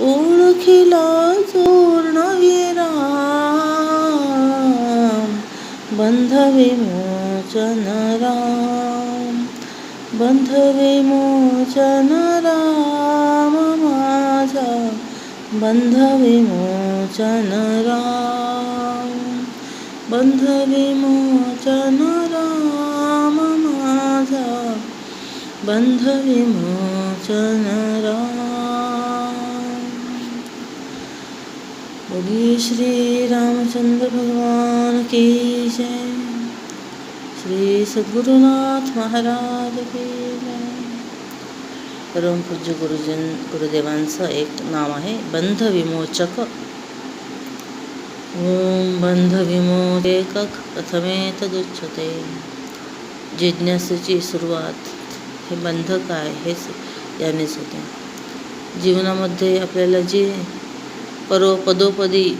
ओळखीला चोरण राम. बंध विमोचन राम. बंध विमोचन राम माझा. बंध विमोचन राम. बंध विमोचन राम माझा. बंध विमोचन राम बोलिए श्री रामचंद्र भगवान की जय। श्री सद्गुरुनाथ महाराज की जय। परम पूज्य गुरुजन गुरुदेवांचं एक नाव आहे बंध विमोचक। ओम बंध विमोचक प्रथमे तदुच्यते जिज्ञासेची सुरुवात हे बंध काय हेच यानेच होते। जीवनामध्ये आपल्याला जी परो पदोपदी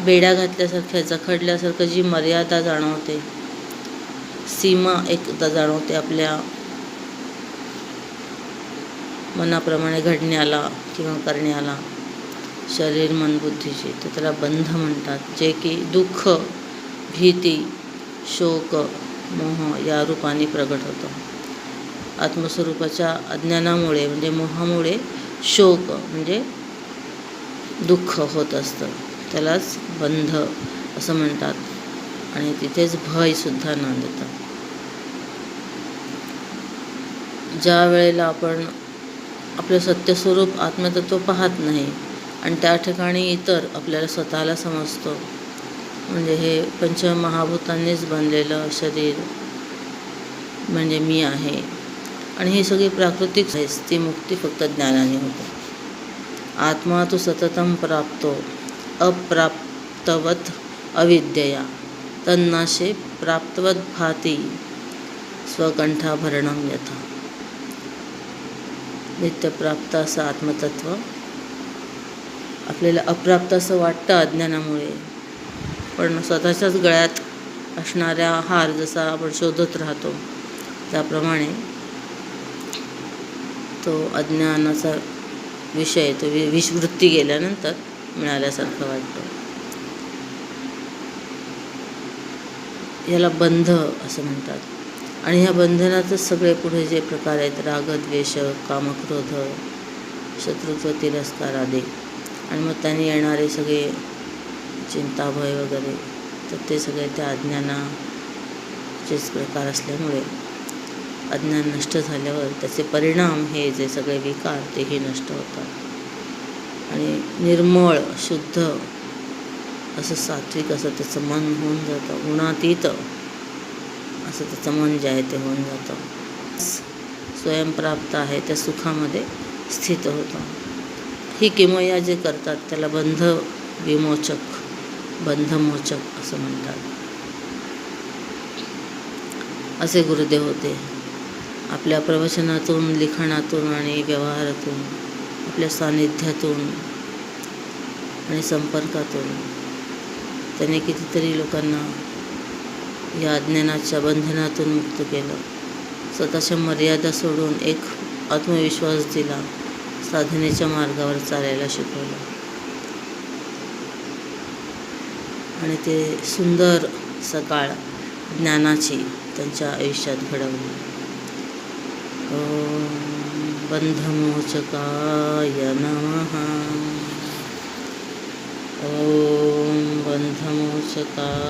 बेड्या घातल्यासारख्या जखडल्यासारखं जी मर्यादा जाणवते सीमा एकदा जाणवते आपल्या मनाप्रमाणे घडण्याला किंवा करण्याला. शरीर मन बुद्धीची तर त्याला बंध म्हणतात. जे की दुःख भीती शोक मोह या रूपाने प्रगट होतं. आत्मस्वरूपाच्या अज्ञानामुळे म्हणजे मोहामुळे शोक म्हणजे दुःख होत असतं. त्यालाच बंध असं म्हणतात. आणि तिथेच भयसुद्धा नांदतं ज्या वेळेला आपण आपलं सत्यस्वरूप आत्मतत्व पाहत नाही आणि त्या ठिकाणी इतर आपल्याला स्वतःला समजतो. म्हणजे हे पंचमहाभूतांनीच बनलेलं शरीर म्हणजे मी आहे. आणि ही सगळी प्राकृतिक आहेच ती मुक्ती फक्त ज्ञानाने होते. आत्मा तो सततम प्राप्तो अप्राप्तवत अविद्यया तन्नाशे प्राप्तवत भाती स्वकंठाभरणं यथा। नित्यप्राप्त असं आत्मतत्व आपल्याला अप्राप्त असं वाटतं अज्ञानामुळे पण स्वतःच्याच गळ्यात असणाऱ्या हार जसा आपण शोधत राहतो त्याप्रमाणे तो अज्ञानाचा विषय तो वि विषवृत्ती गेल्यानंतर मिळाल्यासारखं वाटतं. याला बंध असं म्हणतात. आणि ह्या बंधनातच सगळे पुढे जे प्रकार आहेत राग द्वेष कामक्रोध शत्रुत्व तिरस्कार आदी. आणि मग त्यांनी येणारे सगळे चिंता भय वगैरे तर ते सगळे त्या अज्ञानाचेच प्रकार असल्यामुळे अज्ञान नष्ट झाल्यावर त्याचे परिणाम हे जे सगळे विकार तेही नष्ट होतात. आणि निर्मळ शुद्ध असं सात्विक असं त्याचं मन होऊन जातं. गुणातीत असं त्याचं मन जे आहे ते होऊन जातं. स्वयंप्राप्त आहे त्या सुखामध्ये स्थित होतं. ही किमया जे करतात त्याला बंध विमोचक बंधमोचक असं म्हणतात. असे गुरुदेव होते. आपल्या प्रवचनातून लिखाणातून आणि व्यवहारातून आपल्या सान्निध्यातून आणि संपर्कातून त्याने कितीतरी लोकांना या अज्ञानाच्या बंधनातून मुक्त केलं. स्वतःच्या मर्यादा सोडून एक आत्मविश्वास दिला साधनेच्या मार्गावर चालायला शिकवलं. आणि ते सुंदर सकाळ ज्ञानाची त्यांच्या आयुष्यात घडवली. बन्धमोचकाय नमः ॐ बन्धमोचकाय